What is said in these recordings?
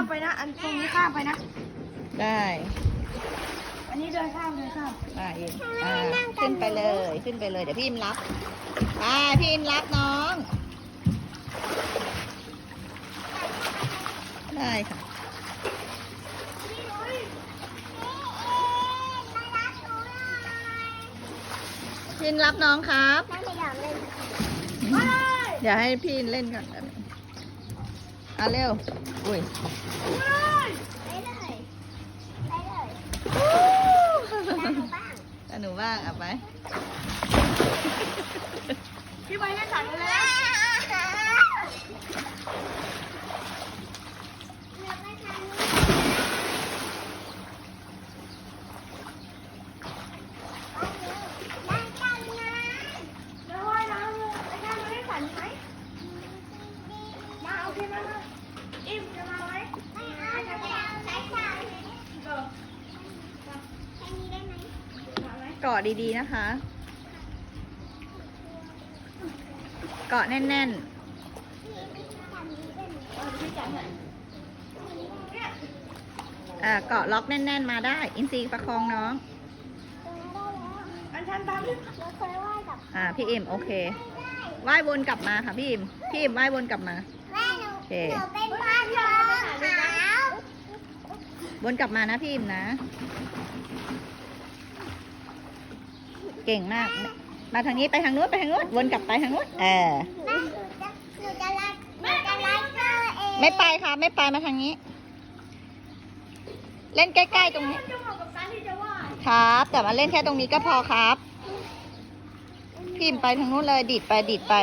ามไปนะ อันตรงนี้ข้ามไปนะ ได้ อันนี้เดินข้ามเดินข้ามได้เองอ่าขึ้นไปเลย ขึ้นไปเลย เดี๋ยวพี่อิมรับไปพี่อิมรับน้อง ได้ค่ะพี่อิมรับน้องครับเดี๋ยวให้พี่อินเล่นก่อน แป๊บนึงอะเร็ว อุ้ยแต่หนูบ้างอะไป พี่ไปเล่นสัตว์เลยนะ แล้วว่ายน้ำเลยไอ้ข้ามมาเล่นสัตว์ไหมมาโอ เคมามาอิ่มจะมาไหมเออมาไหมเกาะดีๆนะคะ เกาะแน่นเออพี่จับหน่อยเนี่ยๆอ่าเกาะล็อกแน่น ๆ มาได้ อินซีประคองน้อง อันชันตามที่อ่า พี่อิมโอเค ว่ายวนกลับมาค่ะพี่อิมพี่อิมว่ายวนกลับมา โอเควนกลับมานะพี่อิมนะ เก่งมาก มาทางนี้ไปทางนู้นไปทางนู้นวนกลับไปทางนู้นเออไม่ไปค่ะไม่ไปมาทางนี้ เล่นใกล้ๆตรงนี้จะเหมาะกับการที่จะว่ายครับ แต่มาเล่นแค่ตรงนี้ก็พอครับพิมพ์ไปทางนู้นเลยดิดไปดิดไป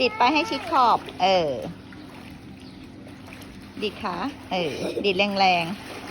ดิดไปให้ชิดขอบ เออ ดีดขา เออ ดีดแรงๆ